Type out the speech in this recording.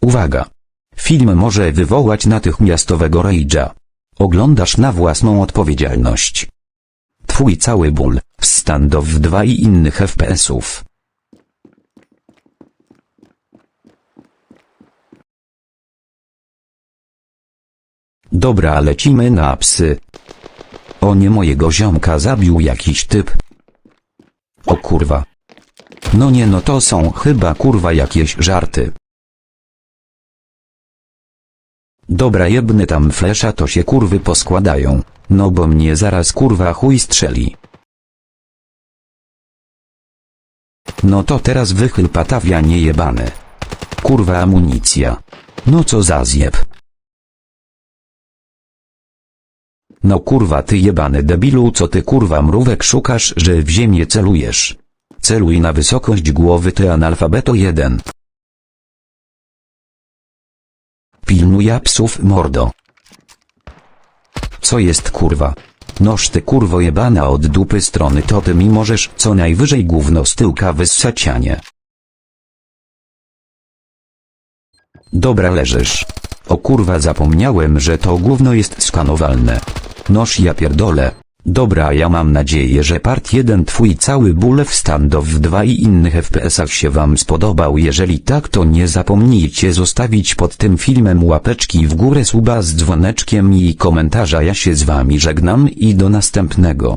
Uwaga! Film może wywołać natychmiastowego rage'a. Oglądasz na własną odpowiedzialność. Twój cały ból, standoff 2 i innych FPS-ów. Dobra lecimy na psy. O nie mojego ziomka zabił jakiś typ. O kurwa. No nie no to są chyba kurwa jakieś żarty. Dobra jebny tam flesza to się kurwy poskładają, no bo mnie zaraz kurwa chuj strzeli. No to teraz wychyl patawia niejebany. Kurwa amunicja. No co za zjeb. No kurwa ty jebany debilu co ty kurwa mrówek szukasz że w ziemię celujesz. Celuj na wysokość głowy ty analfabeto 1. Pilnuja psów mordo. Co jest kurwa? Noż ty kurwo jebana od dupy strony to ty mi możesz co najwyżej gówno z tyłka wyssać nie. Dobra leżysz. O kurwa zapomniałem że to gówno jest skanowalne. Noż ja pierdolę. Dobra ja mam nadzieję że part 1 twój cały ból w standoff 2 i innych FPS-ach się wam spodobał jeżeli tak to nie zapomnijcie zostawić pod tym filmem łapeczki w górę suba z dzwoneczkiem i komentarza ja się z wami żegnam i do następnego.